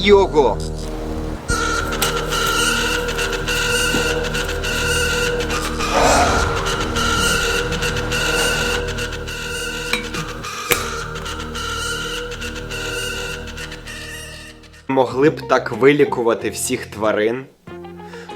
його. Могли б так вилікувати всіх тварин?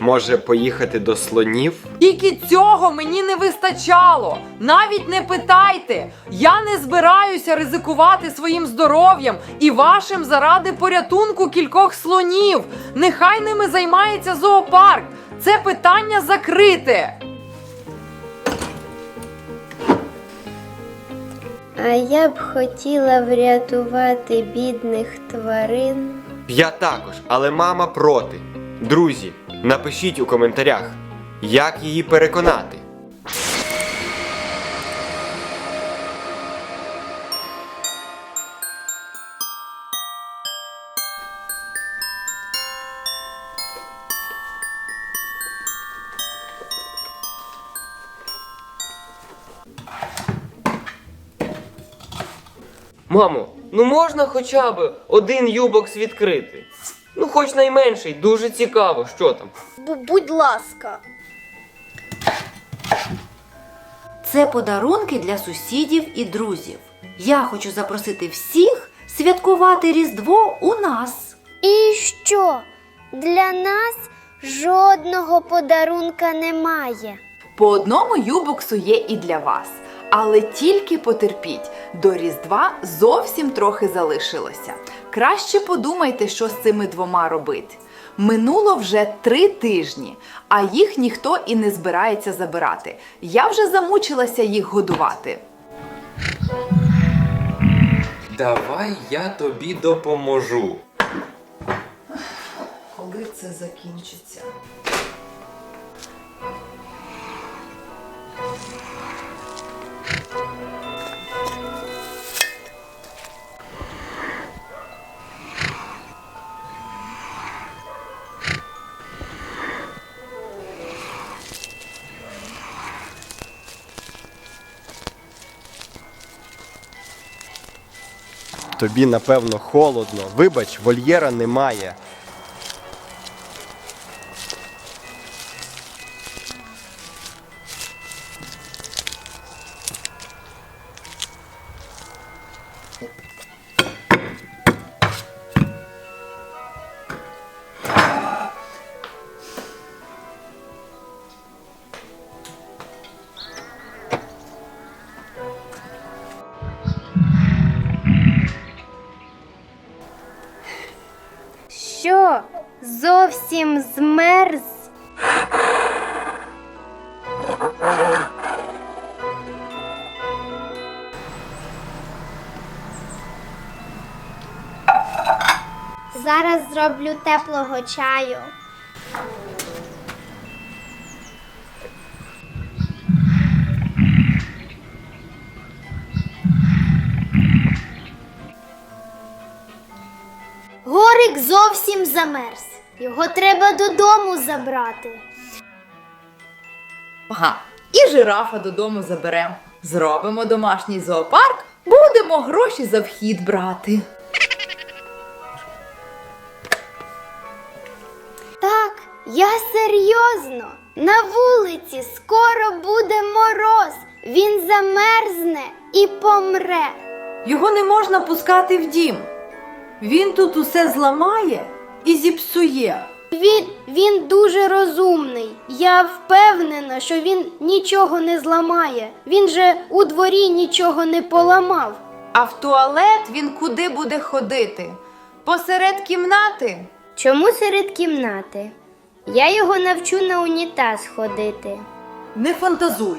Може, поїхати до слонів? Тільки цього мені не вистачало. Навіть не питайте. Я не збираюся ризикувати своїм здоров'ям і вашим заради порятунку кількох слонів. Нехай ними займається зоопарк. Це питання закрите. А я б хотіла врятувати бідних тварин. Я також, але мама проти. Друзі, напишіть у коментарях, як її переконати. Мамо, ну можна хоча б один юбокс відкрити? Хоч найменший, дуже цікаво, що там. Будь ласка. Це подарунки для сусідів і друзів. Я хочу запросити всіх святкувати Різдво у нас. І що? Для нас жодного подарунка немає. По одному юбоксу є і для вас. Але тільки потерпіть, до Різдва зовсім трохи залишилося. Краще подумайте, що з цими двома робити. Минуло вже три тижні, а їх ніхто і не збирається забирати. Я вже замучилася їх годувати. Давай я тобі допоможу. Коли це закінчиться? Тобі, напевно, холодно. Вибач, вольєра немає. Зовсім змерз? Зараз зроблю теплого чаю. Горик зовсім замерз. Його треба додому забрати. Ага, і жирафа додому заберемо. Зробимо домашній зоопарк, будемо гроші за вхід брати. Так, я серйозно. На вулиці скоро буде мороз. Він замерзне і помре. Його не можна пускати в дім. Він тут усе зламає і зіпсує. Він, він дуже розумний. Я впевнена, що він нічого не зламає. Він же у дворі нічого не поламав. А в туалет він куди буде ходити? Посеред кімнати? Чому серед кімнати? Я його навчу на унітаз ходити. Не фантазуй.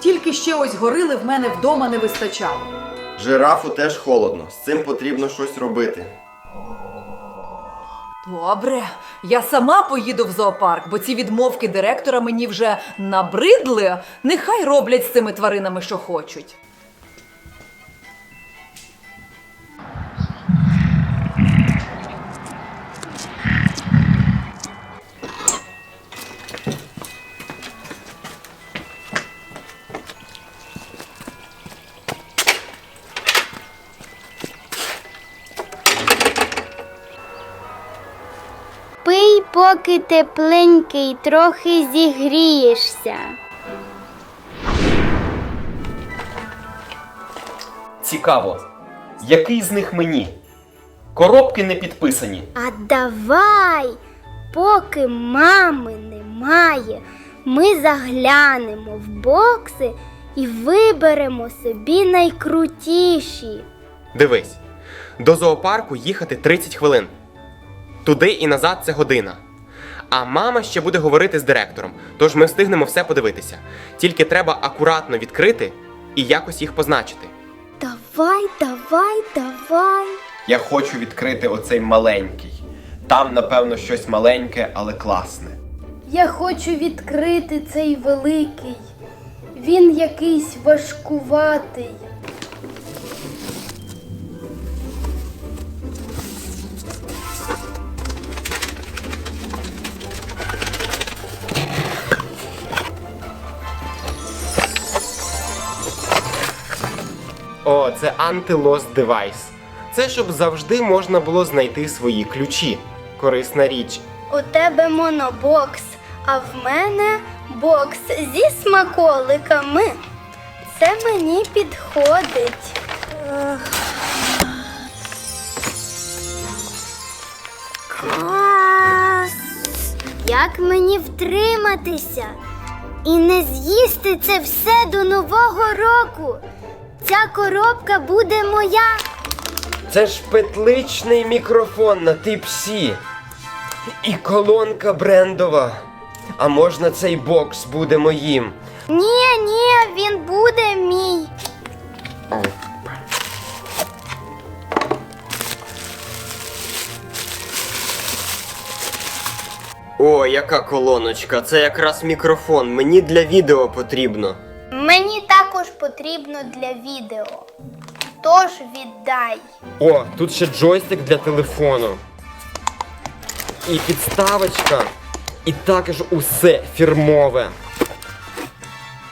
Тільки ще ось горили в мене вдома не вистачало. Жирафу теж холодно. З цим потрібно щось робити. Добре, я сама поїду в зоопарк, бо ці відмовки директора мені вже набридли. Нехай роблять з цими тваринами, що хочуть. Поки тепленький, трохи зігрієшся. Цікаво, який з них мені? Коробки не підписані. А давай, поки мами немає, ми заглянемо в бокси і виберемо собі найкрутіші. Дивись, до зоопарку їхати 30 хвилин. Туди і назад це година. А мама ще буде говорити з директором, тож ми встигнемо все подивитися. Тільки треба акуратно відкрити і якось їх позначити. Давай, давай, давай. Я хочу відкрити оцей маленький. Там, напевно, щось маленьке, але класне. Я хочу відкрити цей великий. Він якийсь важкуватий. Це anti-loss device. Це щоб завжди можна було знайти свої ключі. Корисна річ. У тебе монобокс, а в мене бокс зі смаколиками. Це мені підходить. Клас! Як мені втриматися і не з'їсти це все до Нового року? Ця коробка буде моя. Це ж петличний мікрофон на тип C. І колонка брендова. А можна цей бокс буде моїм? Ні, ні, він буде мій. О, яка колоночка, це якраз мікрофон. Мені для відео потрібно. Мені також потрібно для відео. Тож віддай. О, тут ще джойстик для телефону. І підставочка. І також усе фірмове.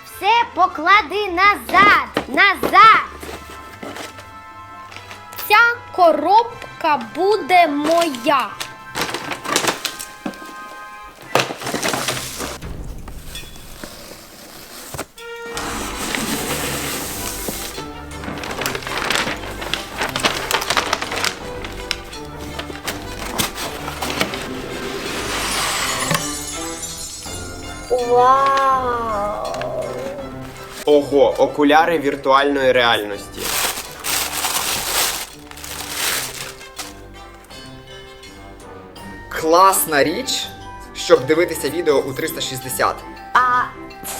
Все поклади назад. Назад. Ця коробка буде моя. Ого, окуляри віртуальної реальності. Класна річ, щоб дивитися відео у 360. А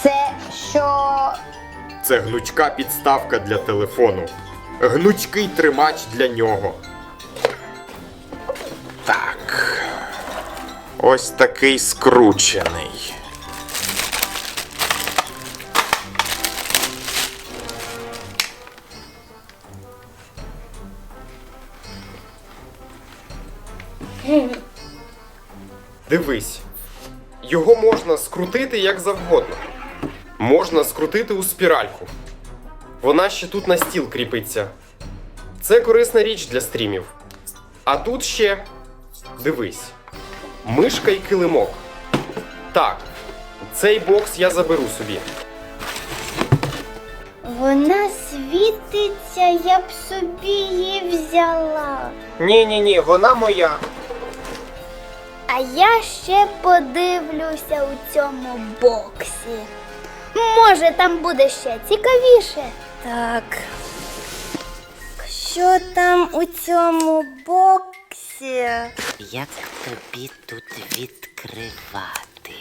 це що? Це гнучка підставка для телефону. Гнучкий тримач для нього. Так. Ось такий скручений. Дивись. Його можна скрутити як завгодно. Можна скрутити у спіральку. Вона ще тут на стіл кріпиться. Це корисна річ для стрімів. А тут ще дивись: мишка і килимок. Так, цей бокс я заберу собі. Вона світиться, я б собі її взяла. Ні, ні, ні, вона моя. А я ще подивлюся у цьому боксі. Може, там буде ще цікавіше. Так. Що там у цьому боксі? Як тобі тут відкривати?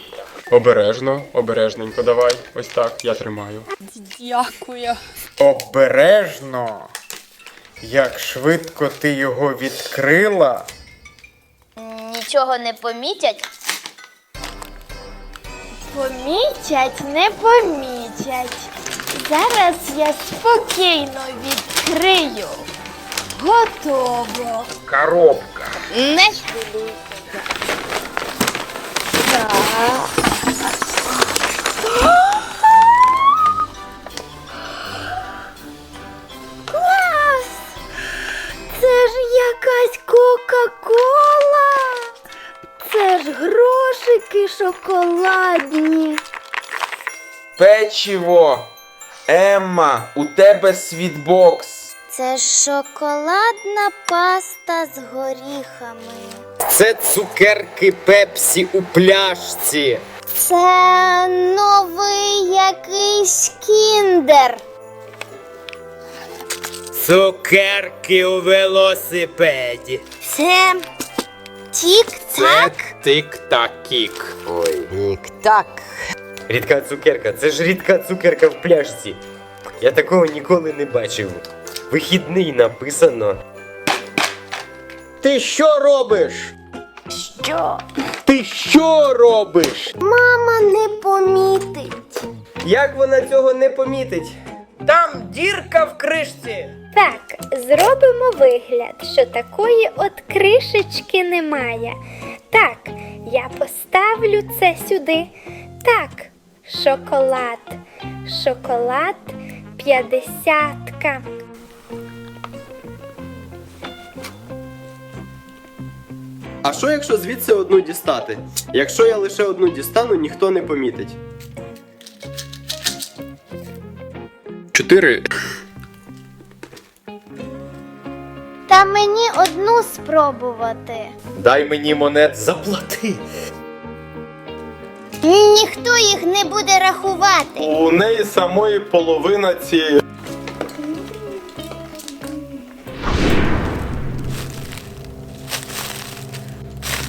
Обережно, обережненько давай. Ось так, я тримаю. Дякую. Обережно. Як швидко ти його відкрила. Нічого не помітять? Помітять, не помітять. Зараз я спокійно відкрию. Готово. Коробка. Не хвилюйся. Клас! Печиво. Емма, у тебе світбокс. Це шоколадна паста з горіхами. Це цукерки пепсі у пляшці. Це новий якийсь кіндер. Цукерки у велосипеді. Це тік-так. Тик-так-кік. Ой. Так. Рідка цукерка, це ж рідка цукерка в пляшці. Я такого ніколи не бачив. Вихідний написано. Ти що робиш? Що? Ти що робиш? Мама не помітить. Як вона цього не помітить? Там дірка в кришці. Так, зробимо вигляд, що такої от кришечки немає. Так, я поставлю це сюди. Так, шоколад. Шоколад п'ятдесятка. А що якщо звідси одну дістати? Якщо я лише одну дістану, ніхто не помітить. Чотири. Та мені одну спробувати. Дай мені монет заплати. Ніхто їх не буде рахувати. У неї самої половина цієї.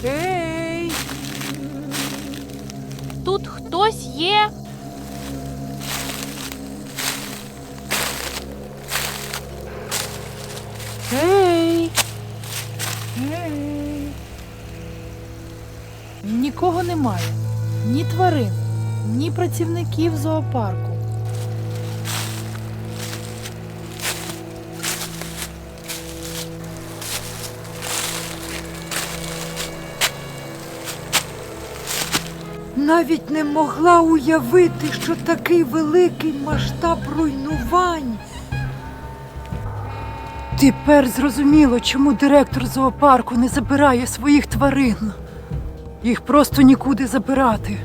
Гей! Тут хтось є. Гей! Гей! Нікого немає. Ні тварин, ні працівників зоопарку. Навіть не могла уявити, що такий великий масштаб руйнувань. Тепер зрозуміло, чому директор зоопарку не забирає своїх тварин. Їх просто нікуди забирати.